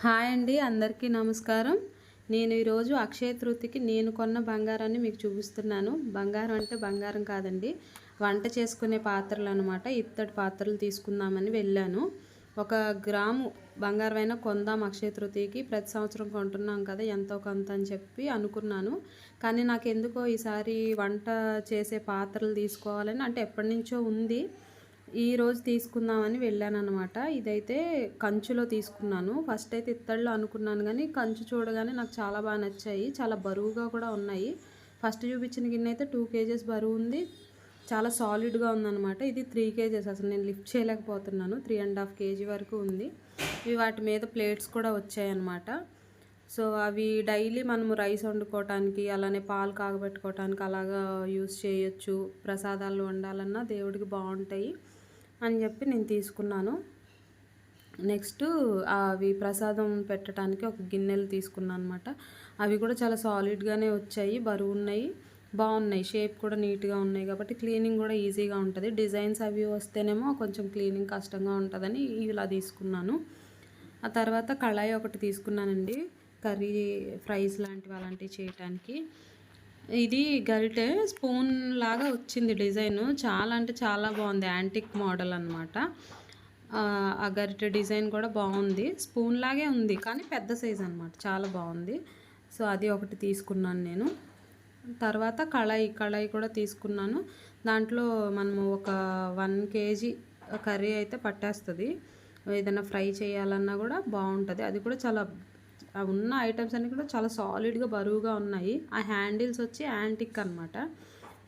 Hi అండి అందరికీ నమస్కారం. నేను ఈరోజు అక్షయ తృతికి నేను కొన్న బంగారాన్ని మీకు చూపిస్తున్నాను. బంగారం అంటే బంగారం కాదండి వంట చేసుకునే పాత్రలు అనమాట ఇత్తడి పాత్రలు తీసుకుందామని వెళ్ళాను. ఒక గ్రాము బంగారమైనా కొందాం అక్షయ తృతీయకి ప్రతి సంవత్సరం కొంటున్నాం కదా ఎంతో కొంత అని చెప్పి అనుకున్నాను. కానీ నాకు ఎందుకో ఈసారి వంట చేసే పాత్రలు తీసుకోవాలని అంటే ఎప్పటి నుంచో ఉంది. ఈరోజు తీసుకుందామని వెళ్ళాను అనమాట ఇదైతే కంచులో తీసుకున్నాను. ఫస్ట్ అయితే ఇత్తడిలో అనుకున్నాను కానీ కంచు చూడగానే నాకు చాలా బాగా నచ్చాయి. చాలా బరువుగా కూడా ఉన్నాయి. ఫస్ట్ చూపించిన గిన్నె అయితే టూ కేజెస్ బరువు ఉంది. చాలా సాలిడ్గా ఉందన్నమాట. ఇది త్రీ కేజెస్. అసలు నేను లిఫ్ట్ చేయలేకపోతున్నాను. త్రీ అండ్ హాఫ్ కేజీ వరకు ఉంది. ఇవి వాటి మీద ప్లేట్స్ కూడా వచ్చాయన్నమాట. సో అవి డైలీ మనము రైస్ వండుకోవటానికి అలానే పాలు కాగబెట్టుకోవటానికి అలాగా యూస్ చేయొచ్చు. ప్రసాదాలు వండాలన్నా దేవుడికి బాగుంటాయి అని చెప్పి నేను తీసుకున్నాను. నెక్స్ట్ అవి ప్రసాదం పెట్టడానికి ఒక గిన్నెలు తీసుకున్నాను అనమాట అవి కూడా చాలా సాలిడ్గానే వచ్చాయి బరువు ఉన్నాయి బాగున్నాయి. షేప్ కూడా నీట్గా ఉన్నాయి కాబట్టి క్లీనింగ్ కూడా ఈజీగా ఉంటుంది. డిజైన్స్ అవి వస్తేనేమో కొంచెం క్లీనింగ్ కష్టంగా ఉంటుందని ఇలా తీసుకున్నాను. ఆ తర్వాత కళాయి ఒకటి తీసుకున్నానండి. కర్రీ ఫ్రైస్ లాంటివి అలాంటివి చేయటానికి. ఇది గరిటె స్పూన్ లాగా వచ్చింది డిజైన్. చాలా అంటే చాలా బాగుంది. యాంటిక్ మోడల్ అనమాట ఆ గరిటె డిజైన్ కూడా బాగుంది. స్పూన్ లాగే ఉంది కానీ పెద్ద సైజ్ అనమాట చాలా బాగుంది. సో అది ఒకటి తీసుకున్నాను నేను. తర్వాత కళాయి కళాయి కూడా తీసుకున్నాను. దాంట్లో మనము ఒక వన్ కేజీ కర్రీ అయితే పట్టేస్తుంది. ఏదైనా ఫ్రై చేయాలన్నా కూడా బాగుంటుంది. అది కూడా చాలా ఉన్న ఐటమ్స్ అన్నీ కూడా చాలా సాలిడ్గా బరువుగా ఉన్నాయి. ఆ హ్యాండిల్స్ వచ్చి యాంటిక్ అనమాట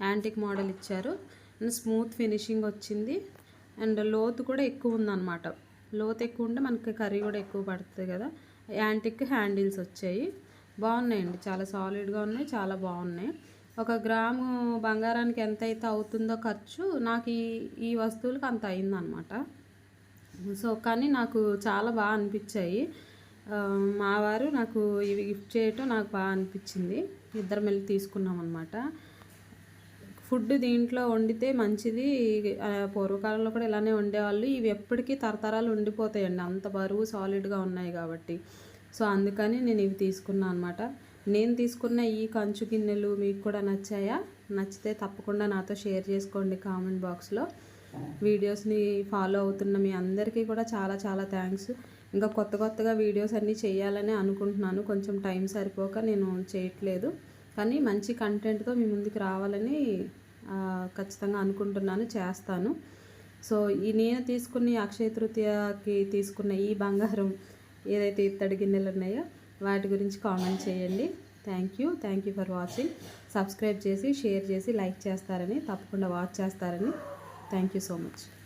యాంటిక్ మోడల్ ఇచ్చారు. అండ్ స్మూత్ ఫినిషింగ్ వచ్చింది. అండ్ లోతు కూడా ఎక్కువ ఉందన్నమాట. లోతు ఎక్కువ ఉంటే మనకి కర్రీ కూడా ఎక్కువ పడుతుంది కదా. యాంటిక్ హ్యాండిల్స్ వచ్చాయి. బాగున్నాయండి. చాలా సాలిడ్గా ఉన్నాయి. చాలా బాగున్నాయి. ఒక గ్రాము బంగారానికి ఎంత అయితే అవుతుందో ఖర్చు నాకు ఈ ఈ వస్తువులకు అంత అయిందనమాట సో కానీ నాకు చాలా బాగా అనిపించాయి. మా వారు నాకు ఇవి గిఫ్ట్ చేయటం నాకు బాగా అనిపించింది. ఇద్దరం వెళ్ళి తీసుకున్నాం అనమాట ఫుడ్ దీంట్లో వండితే మంచిది. పూర్వకాలంలో కూడా ఇలానే వండేవాళ్ళు. ఇవి ఎప్పటికీ తరతరాలు ఉండిపోతాయండి. అంత బరువు సాలిడ్గా ఉన్నాయి కాబట్టి. సో అందుకని నేను ఇవి తీసుకున్నాను అనమాట నేను తీసుకున్న ఈ కంచు గిన్నెలు మీకు కూడా నచ్చాయా? నచ్చితే తప్పకుండా నాతో షేర్ చేసుకోండి కామెంట్ బాక్స్లో. వీడియోస్ని ఫాలో అవుతున్న మీ అందరికీ కూడా చాలా చాలా థ్యాంక్స్. ఇంకా కొత్త కొత్తగా వీడియోస్ అన్నీ చేయాలని అనుకుంటున్నాను. కొంచెం టైం సరిపోక నేను చేయట్లేదు. కానీ మంచి కంటెంట్తో మీ ముందుకు రావాలని ఖచ్చితంగా అనుకుంటున్నాను చేస్తాను. సో ఈ నేను తీసుకున్న అక్షయ తృతీయకి తీసుకున్న ఈ బంగారం ఏదైతే ఇత్తడి గిన్నెలు ఉన్నాయో వాటి గురించి కామెంట్ చేయండి. Thank you. Thank you for watching. Subscribe చేసి షేర్ చేసి లైక్ చేస్తారని తప్పకుండా వాచ్ చేస్తారని థ్యాంక్ యూ సో మచ్